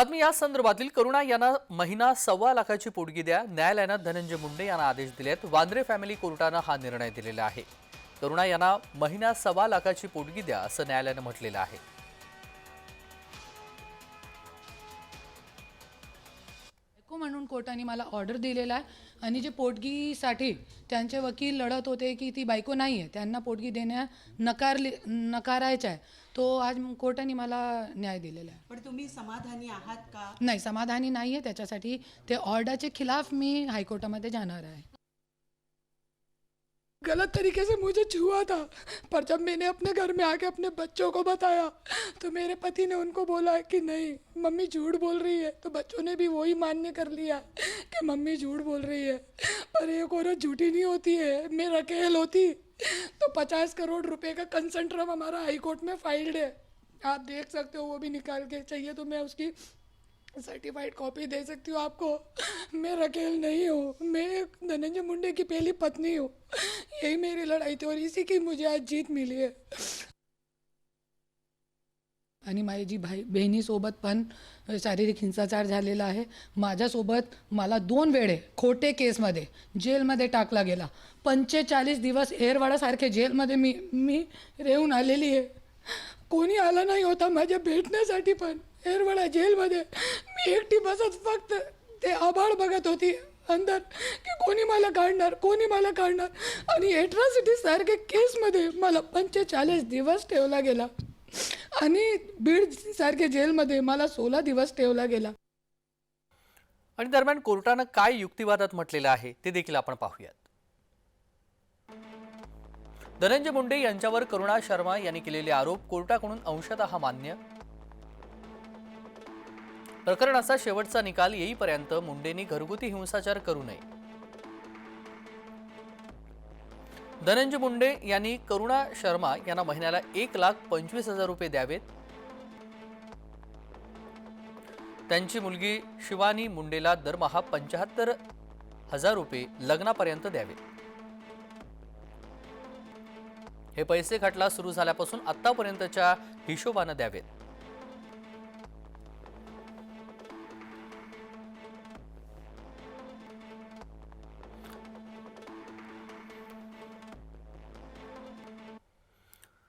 बातमी या संदर्भातील करुणा यांना महिना सव्वा लाखाची पोटगी द्या. न्यायालयानं धनंजय मुंडे यांना आदेश दिले आहेत वांद्रे फॅमिली कोर्टानं हा निर्णय दिलेला आहे. करुणा यांना महिना सव्वा लाखाची पोटगी द्या असं न्यायालयानं म्हटलेलं आहे. म्हणून कोर्टाने मला ऑर्डर दिलेला आहे. आणि जे पोटगीसाठी त्यांचे वकील लढत होते की ती बायको नाही आहे त्यांना पोटगी देण्या नकारली नकारायचा आहे. तो आज कोर्टाने मला न्याय दिलेला आहे. पण तुम्ही समाधानी आहात का? नाही समाधानी नाही आहे त्याच्यासाठी. ते ऑर्डरचे खिलाफ मी हाईकोर्टामध्ये जाणार आहे. गलत तरीके से मुझे छुआ था, पर जब मैंने अपने घर में आके अपने बच्चों को बताया तो मेरे पति ने उनको बोला कि नहीं, मम्मी झूठ बोल रही है तो बच्चों ने भी वही मान्य कर लिया कि मम्मी झूठ बोल रही है। पर एक औरत झूठी नहीं होती है मैं रकेल होती तो पचास करोड़ रुपए का कंसेंट्रम हमारा हाईकोर्ट में फाइल्ड है। आप देख सकते हो, वो भी निकाल के चाहिए तो मैं उसकी सर्टिफाइड कॉपी दे सकती हूँ आपको। मैं रकेल नहीं हूँ। मैं धनंजय मुंडे की पहली पत्नी हूँ। यही मेरी लड़ाई थी और इसी की मुझे आज जीत मिली है। आणि माझी भाई बहिणीसोबत पण शारीरिक हिंसाचार झालेला आहे. माझ्यासोबत मला दोन वेळे खोटे केसमध्ये जेलमध्ये टाकला गेला. पंचेचाळीस दिवस एरवाडासारखे जेलमध्ये मी मी रेहून आलेली आहे. कोणी आला नाही होता माझ्या भेटण्यासाठी पण. एरवडा जेलमध्ये. मी एकटी बसत फक्त. ते आभाळ बघत होती. अंदर की कोणी मला काढणार? कोणी मला काढणार? आणि एट्रॉसिटी सारखे केसमध्ये मला पंचेचाळीस दिवस ठेवला गेला. आणि बीड सारखे जेलमध्ये मला सोळा दिवस ठेवला गेला. आणि दरम्यान कोर्टानं काय युक्तिवादात म्हटलेलं आहे ते देखील आपण पाहूयात. धनंजय मुंडे यांच्यावर करुणा शर्मा यांनी केलेले आरोप कोर्टाकडून अंशतः मान्य. प्रकरणाचा शेवटचा निकाल येईपर्यंत मुंडेंनी घरगुती हिंसाचार करू नये. धनंजय मुंडे यांनी करुणा शर्मा यांना महिन्याला एक लाख पंचवीस हजार रुपये द्यावेत. त्यांची मुलगी शिवानी मुंडेला दरमहा पंच्याहत्तर हजार रुपये लग्नापर्यंत द्यावेत हे पैसे खटला सुरू झाल्यापासून आतापर्यंतच्या हिशोबानं द्यावेत.